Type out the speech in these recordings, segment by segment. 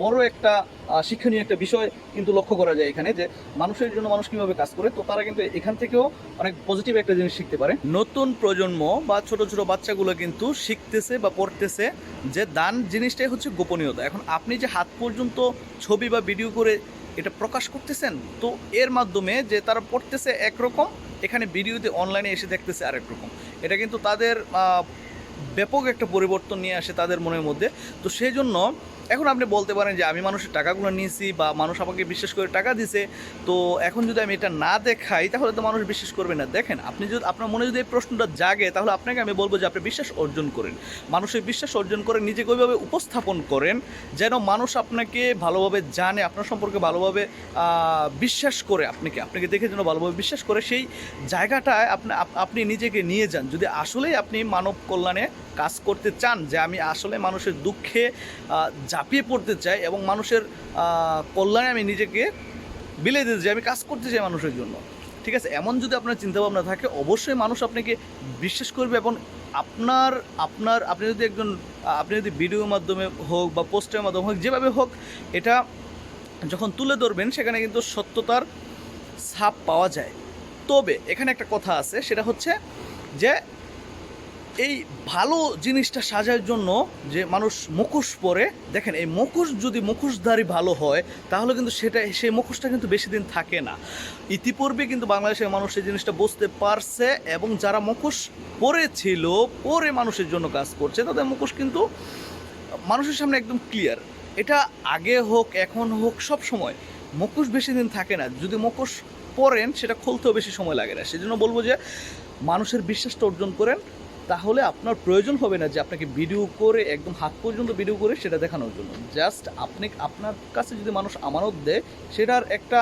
বড় একটা শিক্ষণীয় একটা বিষয় কিন্তু লক্ষ্য করা যায় এখানে যে মানুষের জন্য মানুষ কীভাবে কাজ করে, তো তারা কিন্তু এখান থেকেও অনেক পজিটিভ একটা জিনিস শিখতে পারে। নতুন প্রজন্ম বা ছোট ছোট বাচ্চাগুলো কিন্তু শিখতেছে বা পড়তেছে যে দান জিনিসটাই হচ্ছে গোপনীয়তা। এখন আপনি যে হাত পর্যন্ত ছবি বা ভিডিও করে এটা প্রকাশ করতেছেন, তো এর মাধ্যমে যে তারা পড়তেছে একরকম, এখানে ভিডিওতে অনলাইনে এসে দেখতেছে আরেক রকম। এটা কিন্তু তাদের ব্যাপক একটা পরিবর্তন নিয়ে আসে তাদের মনের মধ্যে। তো সেই জন্য এখন আপনি বলতে পারেন যে, আমি মানুষের টাকাগুলো নিয়েছি বা মানুষ আমাকে বিশ্বাস করে টাকা দিছে, তো এখন যদি আমি এটা না দেখাই, তাহলে তো মানুষ বিশ্বাস করবে না। দেখেন, আপনি যদি, আপনার মনে যদি এই প্রশ্নটা জাগে, তাহলে আপনাকে আমি বলব যে, আপনি বিশ্বাস অর্জন করেন। মানুষের বিশ্বাস অর্জন করে নিজেকে ওইভাবে উপস্থাপন করেন, যেন মানুষ আপনাকে ভালোভাবে জানে, আপনার সম্পর্কে ভালোভাবে বিশ্বাস করে আপনাকে। আপনাকে দেখে যেন ভালোভাবে বিশ্বাস করে, সেই জায়গাটায় আপনি, আপ- আপনি নিজেকে নিয়ে যান। যদি আসলেই আপনি মানব কল্যাণে কাজ করতে চান যে আমি আসলে মানুষের দুঃখে ঝাঁপিয়ে পড়তে চাই এবং মানুষের কল্যাণে আমি নিজেকে বিলে দিতে চাই, আমি কাজ করতে চাই মানুষের জন্য। ঠিক আছে? এমন যদি আপনার চিন্তাভাবনা থাকে, অবশ্যই মানুষ আপনাকে বিশ্বাস করবে এবং আপনার আপনার, আপনি যদি একজন আপনি যদি ভিডিওর মাধ্যমে হোক বা পোস্টের মাধ্যমে হোক, যেভাবে হোক, এটা যখন তুলে ধরবেন, সেখানে কিন্তু সত্যতার ছাপ পাওয়া যায়। তবে এখানে একটা কথা আছে, সেটা হচ্ছে যে এই ভালো জিনিসটা সাজার জন্য যে মানুষ মুখোশ পরে, দেখেন এই মুখোশ যদি মুখোশধারী ভালো হয়, তাহলে কিন্তু সেটা, সেই মুখোশটা কিন্তু বেশি দিন থাকে না। ইতিপূর্বে কিন্তু বাংলাদেশের মানুষ এই জিনিসটা বুঝতে পারছে এবং যারা মুখোশ পরেছিল, পরে মানুষের জন্য কাজ করছে, তাদের মুখোশ কিন্তু মানুষের সামনে একদম ক্লিয়ার এটা আগে হোক, এখন হোক, সব সময়। মুখোশ বেশি দিন থাকে না। যদি মুখোশ পরেন, সেটা খুলতেও বেশি সময় লাগে না। সেজন্য বলব যে, মানুষের বিশ্বাসটা অর্জন করেন। তাহলে আপনার প্রয়োজন হবে না যে আপনাকে ভিডিও করে, একদম হাত পর্যন্ত ভিডিও করে সেটা দেখানোর জন্য। জাস্ট আপনি, আপনার কাছে যদি মানুষ আমানত দেয়, সেটার একটা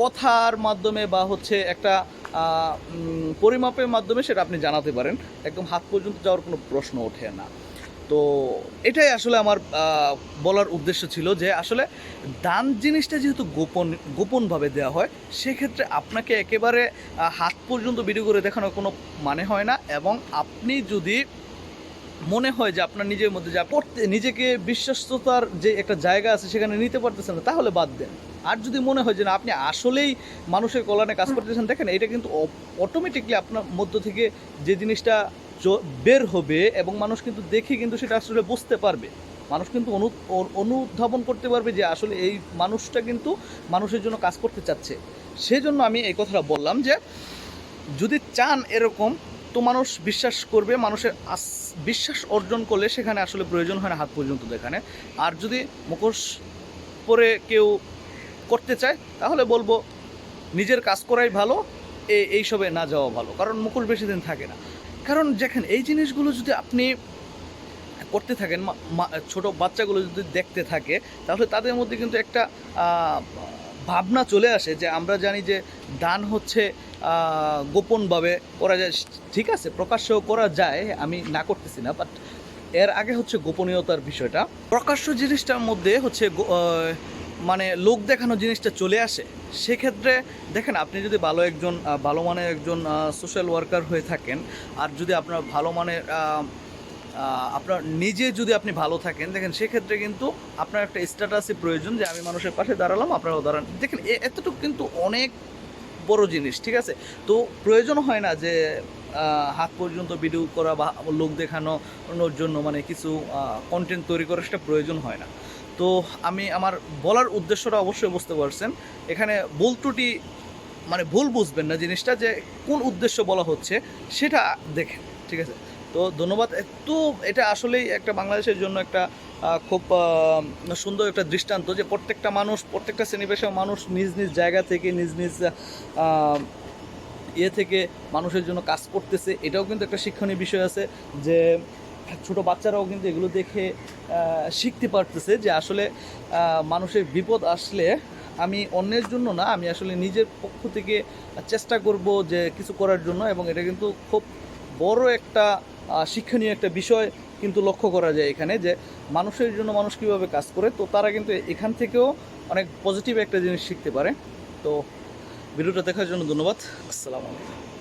কথার মাধ্যমে বা হচ্ছে একটা পরিমাপের মাধ্যমে সেটা আপনি জানাতে পারেন। একদম হাত পর্যন্ত যাওয়ার কোনো প্রশ্ন ওঠে না। তো এটাই আসলে আমার বলার উদ্দেশ্য ছিল যে আসলে দান জিনিসটা যেহেতু গোপন গোপনভাবে দেওয়া হয় সেক্ষেত্রে আপনাকে একেবারে হাত পর্যন্ত ভিডিও করে দেখানোর কোনো মানে হয় না এবং আপনি যদি মনে হয় যে আপনার নিজের মধ্যে যা পড়তে নিজেকে বিশ্বস্ততার যে একটা জায়গা আছে সেখানে নিতে পারতেছেন না তাহলে বাদ দেন। আর যদি মনে হয় যে না আপনি আসলেই মানুষের কল্যাণে কাজ করতেছেন দেখেন এটা কিন্তু অটোমেটিকলি আপনার মধ্য থেকে যে জিনিসটা বের হবে এবং মানুষ কিন্তু দেখে কিন্তু সেটা আসলে বুঝতে পারবে। মানুষ কিন্তু অনু অনুধাবন করতে পারবে যে আসলে এই মানুষটা কিন্তু মানুষের জন্য কাজ করতে চাচ্ছে। সেই জন্য আমি এই কথাটা বললাম যে, যদি চান এরকম, তো মানুষ বিশ্বাস করবে, মানুষের আস- বিশ্বাস অর্জন করলে সেখানে আসলে প্রয়োজন হয় না হাত পর্যন্ত দেখানে। আর যদি মুখোশ পরে কেউ করতে চায়, তাহলে বলব, নিজের কাজ করাই ভালো, এ- এইসবে না যাওয়া ভালো। কারণ মুখোশ বেশি দিন থাকে না। কারণ দেখেন, এই জিনিসগুলো যদি আপনি করতে থাকেন ছোট বাচ্চাগুলো যদি দেখতে থাকে, তাহলে তাদের মধ্যে কিন্তু একটা ভাবনা চলে আসে যে আমরা জানি যে দান হচ্ছে গোপনভাবে করা যায়। ঠিক আছে, প্রকাশ্যও করা যায়, আমি না করতেছি না বাট এর আগে হচ্ছে গোপনীয়তার বিষয়টা। প্রকাশ্য জিনিসটার মধ্যে হচ্ছে মানে লোক দেখানো জিনিসটা চলে আসে, সেক্ষেত্রে দেখেন আপনি যদি ভালো একজন ভালো মানের একজন সোশ্যাল ওয়ার্কার হয়ে থাকেন, আর যদি আপনার ভালো মানের আপনার নিজে যদি আপনি ভালো থাকেন, দেখেন সেক্ষেত্রে কিন্তু আপনার একটা স্ট্যাটাসই প্রয়োজন যে আমি মানুষের পাশে দাঁড়ালাম, আপনারাও দাঁড়ান। দেখেন এতটুকু কিন্তু অনেক বড় জিনিস, ঠিক আছে? তো প্রয়োজন হয় না যে হাত পর্যন্ত ভিডিও করা বা লোক দেখানোর জন্য মানে কিছু কন্টেন্ট তৈরি করা সেটা প্রয়োজন হয় না। তো আমি আমার বলার উদ্দেশ্যটা অবশ্যই বুঝতে পারছেন। এখানে ভুল ত্রুটি মানে ভুল বুঝবেন না জিনিসটা যে কোন উদ্দেশ্য বলা হচ্ছে, সেটা দেখেন, ঠিক আছে? তো ধন্যবাদ। তো এটা আসলেই একটা বাংলাদেশের জন্য একটা খুব সুন্দর একটা দৃষ্টান্ত যে প্রত্যেকটা মানুষ, প্রত্যেকটা শ্রেণি পেশার মানুষ নিজ নিজ জায়গা থেকে, নিজ নিজ ইয়ে থেকে মানুষের জন্য কাজ করতেছে। এটাও কিন্তু একটা শিক্ষণীয় বিষয় আছে যে ছোট বাচ্চারাও কিন্তু এগুলো দেখে শিখতে পারতেছে যে আসলে মানুষের বিপদ আসলে আমি অন্যের জন্য না, আমি আসলে নিজের পক্ষ থেকে চেষ্টা করব যে কিছু করার জন্য এবং এটা কিন্তু খুব বড় একটা শিক্ষণীয় একটা বিষয় কিন্তু লক্ষ্য করা যায় এখানে যে মানুষের জন্য মানুষ কীভাবে কাজ করে। তো তারা কিন্তু এখান থেকেও অনেক পজিটিভ একটা জিনিস শিখতে পারে। তো ভিডিওটা দেখার জন্য ধন্যবাদ। আসসালামু আলাইকুম।